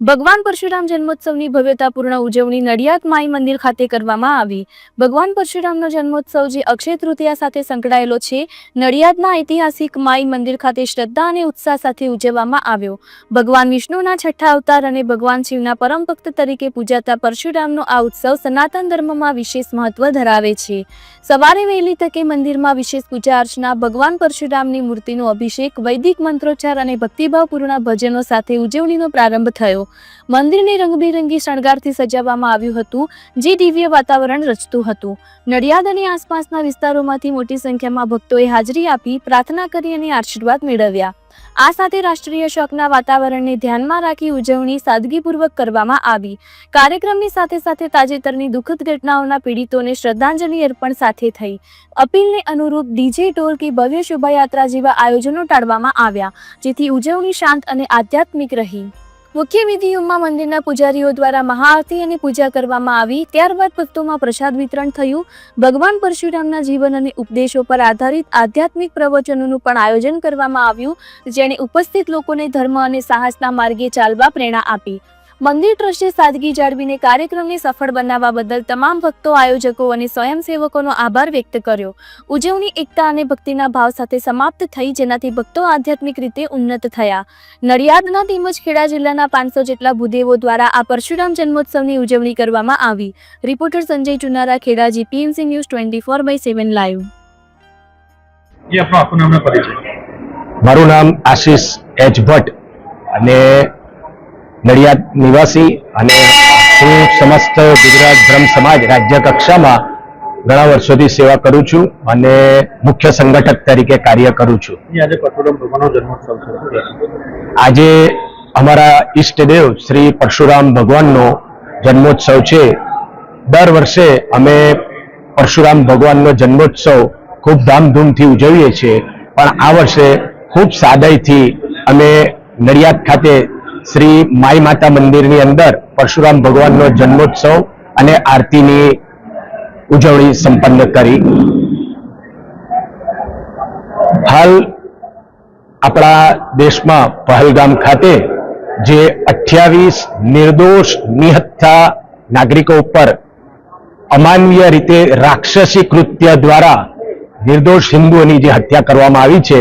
ભગવાન પરશુરામ જન્મોત્સવની ભવ્યતાપૂર્ણ ઉજવણી નડિયાદ માઈ મંદિર ખાતે કરવામાં આવી. ભગવાન પરશુરામનો જન્મોત્સવ જે અક્ષય તૃતીયા સાથે સંકળાયેલો છે, નડિયાદના ઐતિહાસિક માઈ મંદિર ખાતે શ્રદ્ધા અને ઉત્સાહ સાથે ઉજવવામાં આવ્યો. ભગવાન વિષ્ણુના છઠ્ઠા અવતાર અને ભગવાન શિવના પરમ ભક્ત તરીકે પૂજાતા પરશુરામનો આ ઉત્સવ સનાતન ધર્મમાં વિશેષ મહત્વ ધરાવે છે. સવારે વહેલી તકે મંદિરમાં વિશેષ પૂજા અર્ચના ભગવાન પરશુરામની મૂર્તિનો અભિષેક, વૈદિક મંત્રોચ્ચાર અને ભક્તિભાવપૂર્ણ ભજનો સાથે ઉજવણીનો પ્રારંભ થયો. મંદિરને રંગબેરંગી શણગારથી સજાવવામાં આવ્યું હતું, જે દિવ્ય વાતાવરણ રચતું હતું. નડિયાદ અને આસપાસના વિસ્તારોમાંથી મોટી સંખ્યામાં ભક્તોએ હાજરી આપી પ્રાર્થના કરી અને આશીર્વાદ મેળવ્યા. આ સાથે રાષ્ટ્રીય શોકના વાતાવરણને ધ્યાનમાં રાખી ઉજવણી સાદગીપૂર્વક કરવામાં આવી. કાર્યક્રમની સાથે સાથે તાજેતરની દુઃખદ ઘટનાઓના પીડિતોને શ્રદ્ધાંજલિ અર્પણ સાથે થઈ. અપીલને અનુરૂપ ડીજે ટોલ કે ભવ્ય શોભાયાત્રા જેવા આયોજનો ટાળવામાં આવ્યા, જેથી ઉજવણી શાંત અને આધ્યાત્મિક રહી. મુખ્ય વિધિઓમાં મંદિરના પૂજારીઓ દ્વારા મહાઆરતી અને પૂજા કરવામાં આવી. ત્યારબાદ ભક્તોમાં પ્રસાદ વિતરણ થયું. ભગવાન પરશુરામના જીવન અને ઉપદેશો પર આધારિત આધ્યાત્મિક પ્રવચનોનું પણ આયોજન કરવામાં આવ્યું, જેણે ઉપસ્થિત લોકોને ધર્મ અને સાહસના માર્ગે ચાલવા પ્રેરણા આપી. મંદિર ટ્રસ્ટે સાદગી જાળવીને કાર્યક્રમને સફળ બનાવવા બદલ તમામ ભક્તો આયોજકો અને સ્વયંસેવકોનો આભાર વ્યક્ત કર્યો. ઉજવણી એકતા અને ભક્તિના ભાવ સાથે સમાપ્ત થઈ જેનાથી ભક્તો આધ્યાત્મિક રીતે ઉન્નત થયા. નડિયાદના તેમજ ખેડા જિલ્લાના પાંચસો જેટલા ભૂદેવો દ્વારા આ પરશુરામ જન્મોત્સવની ઉજવણી કરવામાં આવી. Reporter Sanjay Chunara Kheda GPMC news twenty four by seven live. મારું નામ આશીષ એચ ભટ્ટ અને નડિયાદ નિવાસી અને હું સમસ્ત ગુજરાત બ્રહ્મ સમાજ રાજ્ય કક્ષામાં ઘણા વર્ષોથી સેવા કરું છું અને મુખ્ય સંગઠક તરીકે કાર્ય કરું છું. આજે પરશુરામ ભગવાનનો જન્મોત્સવ આજે અમારા ઈષ્ટદેવ શ્રી પરશુરામ ભગવાનનો જન્મોત્સવ છે. દર વર્ષે અમે પરશુરામ ભગવાનનો જન્મોત્સવ ખૂબ ધામધૂમથી ઉજવીએ છીએ. પણ આ વર્ષે ખૂબ સાદાઈથી અમે નડિયાદ ખાતે શ્રી માઈ માતા મંદિરની અંદર પરશુરામ ભગવાનનો જન્મોત્સવ અને આરતીની ઉજવણી સંપન્ન કરી. હાલ આપણા દેશમાં પહલગામ ખાતે જે અઠ્યાવીસ નિર્દોષ નિહત્થા નાગરિકો ઉપર અમાનવીય રીતે રાક્ષસી કૃત્ય દ્વારા નિર્દોષ હિન્દુઓની જે હત્યા કરવામાં આવી છે,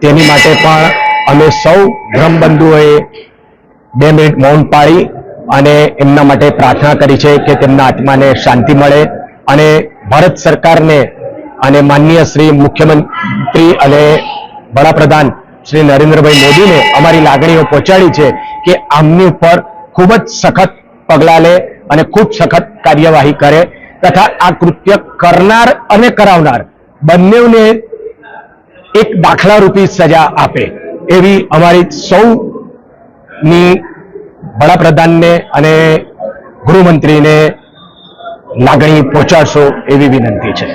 તેની માટે પણ અમે સૌ બ્રહ્મબંધુઓએ બે મિનિટ મૌન પાળી અને એમના માટે પ્રાર્થના કરી છે કે તેમના આત્માને શાંતિ મળે અને ભારત સરકારને અને માનનીય શ્રી મુખ્યમંત્રી અને વડાપ્રધાન શ્રી નરેન્દ્રભાઈ મોદીને અમારી લાગણીઓ પહોંચાડી છે કે આમની ઉપર ખૂબ જ સખત પગલાં લે અને ખૂબ સખત કાર્યવાહી કરે તથા આ કૃત્ય કરનાર અને કરાવનાર બંનેને એક દાખલારૂપી સજા આપે એવી અમારી સૌની વડાપ્રધાનને અને ગૃહમંત્રીને લાગણી પહોંચાડશો એવી વિનંતી છે.